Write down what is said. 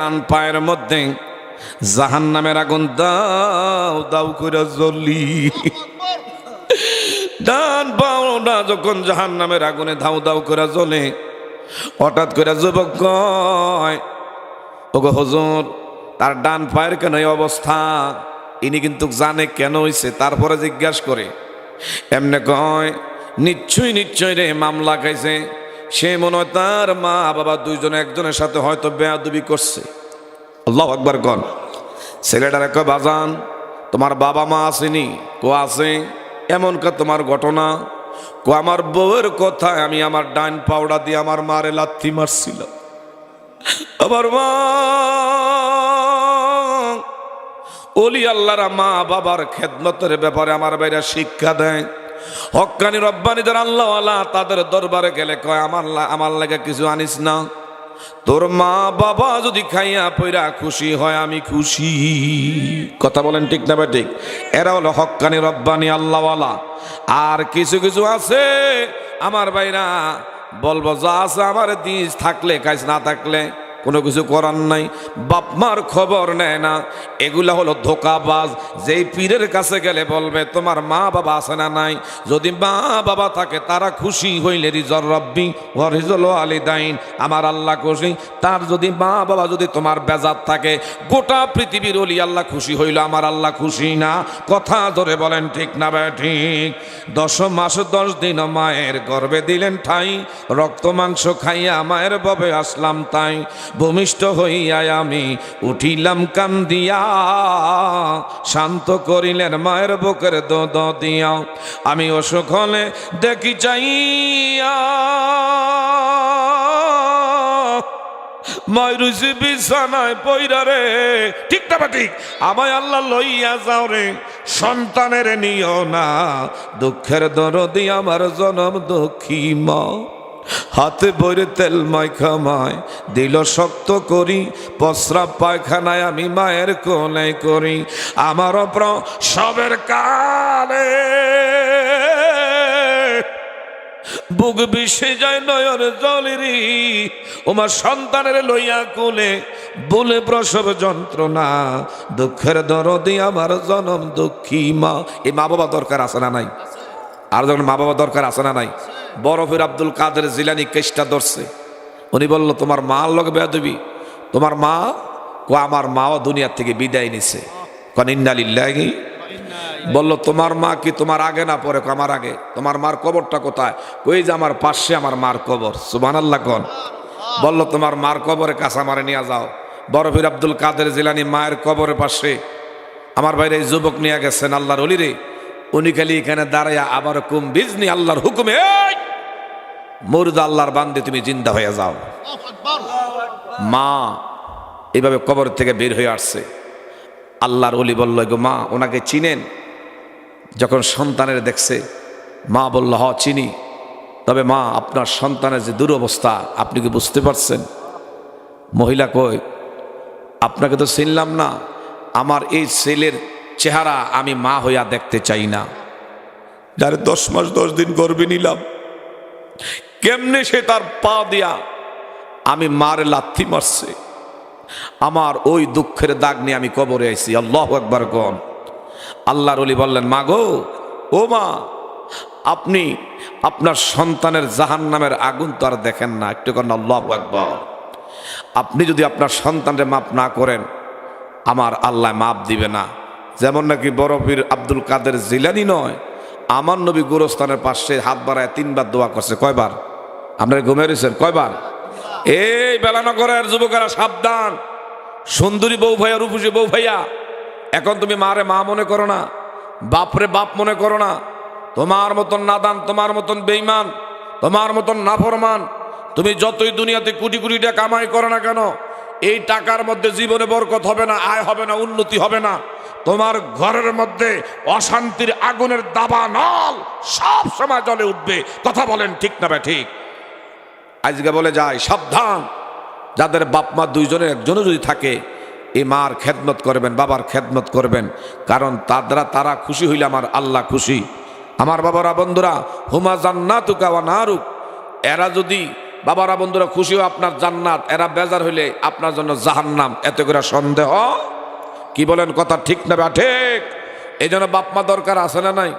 ডান পায়ের মধ্যে জাহান নামের আগুন দাও দাও করে জ্বলি। ডান পাওনা যখন জাহান নামের আগুনে ধাউ দাউ করে জ্বলে। হঠাৎ করে যুবক কয়, ওগো হজুর, তার ডান পায়ের কেন এই অবস্থা? ইনি কিন্তু জানে কেন হইছে, তারপরে জিজ্ঞাসা করে। এমনি কয়, নিশ্চয়ই নিশ্চয়ই রে, মামলা খাইছে। সে মনে হয় তার মা, বাবা দুইজন একজনের সাথে হয়তো বেয়াদবি করছে। আল্লাহ একবার কন। ছেলেটার এক বাজান, তোমার বাবা মা আসেনি। কো আছে? এমন কা তোমার ঘটনা? কো আমার বউয়ের কথায় আমি আমার ডাইন পাউডা দিয়ে আমার মারে লাথি মারছিল। আমার মা, ওলি আল্লাহরা মা বাবার খেদমতের ব্যাপারে আমার বাইরে শিক্ষা দেয়। হক্কানি রব্বানিদের আল্লাহ আল্লাহ তাদের দরবারে গেলে কয়, আমার আমার লাগে কিছু আনিস না। তোর মা বাবা যদি খাইয়া পইরা খুশি হয়, আমি খুশি। কথা বলেন ঠিক না ঠিক এরা হলো হক্কানি রব্বানি আল্লাহওয়ালা। আর কিছু কিছু আছে, আমার বাইরা বলব, যা আছে আমার দিস, থাকলে কাজ না থাকলে কোনো কিছু করার নাই। বাপ মার খবর নেয় না। এগুলা হলো ধোকাবাজ। যেই পীরের কাছে গেলে বলবে, তোমার মা বাবা আছে না নাই? যদি মা বাবা থাকে, তারা খুশি হইলে রিজর রব্বি আলী দাইন আমার আল্লাহ খুশি। তার যদি মা বাবা যদি তোমার বেজাত থাকে, গোটা পৃথিবীর অলি আল্লাহ খুশি হইল, আমার আল্লাহ খুশি না। কথা ধরে বলেন, ঠিক না বে, ঠিক। দশ মাস দশ দিন মায়ের গর্বে দিলেন ঠাই, রক্ত মাংস খাইয়া মায়ের ববে আসলাম তাই। ভূমিষ্ঠ হইয়া আমি উঠিলাম কান্দিয়া, শান্ত করিলেন মায়ের বুকের দোদ দিয়া। আমি অসুখ দেখি চাইয়া মায়রুসি বিছানায় পইরা রে, ঠিক না ঠিক? আমায় আল্লাহ লইয়া যাও রে, সন্তানের নিও না, দুঃখের দরদি আমার জনম দুঃখী মা। হাতে বইরে তেল মাইখামায় দিল শক্ত করি, প্রস্রাব পায়খানায় আমি মায়ের কোলে করি। আমার অপ্র সবের কালে বুক বিষে যায় নয়ন জলেরি ওমার সন্তানের লইয়া কোলে বলে প্রসব যন্ত্রণা, দুঃখের দরদি আমার জনম দুঃখী মা। এই মা বাবা দরকার আছে না নাই? আর যখন মা বাবা দরকার আছে না নাই? বরফের আব্দুল কাদের জিলানি কেসটা ধরছে। উনি বলল, তোমার মা লগ বেয়াদবি। তোমার মা ও আমার মাও দুনিয়ার থেকে বিদায় নিছে। কন ইন্নালিল্লাহি বলল, তোমার মা কি তোমার আগে না পরে? আমার আগে। তোমার মার কবরটা কোথায়? ওই যে আমার পাশে আমার মার কবর? সুবান আল্লাহ কন। বলল, তোমার মার কবরে কাঁচা মারে নিয়ে যাও। বরফির আব্দুল কাদের জিলানি মায়ের কবরের পাশে আমার বাইরে যুবক নিয়ে গেছেন আল্লাহর অলিরে। উনি খালি এখানে দাঁড়াইয়া আবার কুম বিজনি আল্লাহর হুকুমে! মুর্দা আল্লাহর বান্দে, তুমি জিন্দা হয়ে যাও। মা এইভাবে কবর থেকে বের হয়ে আসছে। আল্লাহর অলি বলল, গো মা, ওনাকে চিনেন? যখন সন্তানের দেখছে, মা বলল, হ, চিনি। তবে মা, আপনার সন্তানের যে দুরবস্থা, আপনি কি বুঝতে পারছেন? মহিলা কই আপনাকে তো চিনলাম না। আমার এই ছেলের চেহারা আমি মা হইয়া দেখতে চাই না। যারে দশ মাস দশ দিন গর্বে নিলাম, কেমনে সে তার পা দিয়া আমি মারে লাথি মারছে। আমার ওই দুঃখের দাগ নিয়ে আমি কবরে আইছি, আল্লাহ একবার কন আল্লাহর অলি বললেন মা গো ও মা, আপনি আপনার সন্তানের জাহান নামের আগুন তো আর দেখেন না, একটু করেন আল্লাহ একবার আপনি যদি আপনার সন্তানের মাপ না করেন, আমার আল্লাহ মাপ দিবে না। যেমন নাকি বরফির আব্দুল কাদের জিলানি নয়, আমার নবী গোরস্থানের পাশে হাত বাড়ায় তিনবার দোয়া করছে। কয়বার? আপনারা ঘুমিয়ে কয়বার? এই বেলানগরের যুবকেরা সাবধান। সুন্দরী বউ ভাইয়া, রূপসী বউ ভাইয়া, এখন তুমি মারে মা মনে করো না, বাপরে বাপ মনে করো না। তোমার মতন নাদান, তোমার মতন বেইমান তোমার মতন নাফরমান, তুমি যতই দুনিয়াতে কোটি কোটি টাকা কামাই করো না কেন, এই টাকার মধ্যে জীবনে বরকত হবে না, আয় হবে না, উন্নতি হবে না। তোমার ঘরের মধ্যে অশান্তির আগুনের দাবা নল সব সময় জলে উঠবে। কথা বলেন ঠিক না বে ঠিক? আজকে বলে যায়, সাবধান। যাদের বাপ মা দুইজনের একজনও যদি থাকে, এ মার খেদমত করবেন, বাবার খেদমত করবেন। কারণ তারা তারা খুশি হইলে আমার আল্লাহ খুশি। আমার বাবারা বন্ধুরা, হুমা জান্নাতুকা ওয়া নারুক। এরা যদি, বাবারা বন্ধুরা খুশিও আপনার জান্নাত, এরা বেজার হইলে আপনার জন্য জাহান্নাম। এত করে সন্দেহ কি বলেন কথা ঠিক না বা ঠিক? এই জন্য বাপমা দরকার আছে না নাই?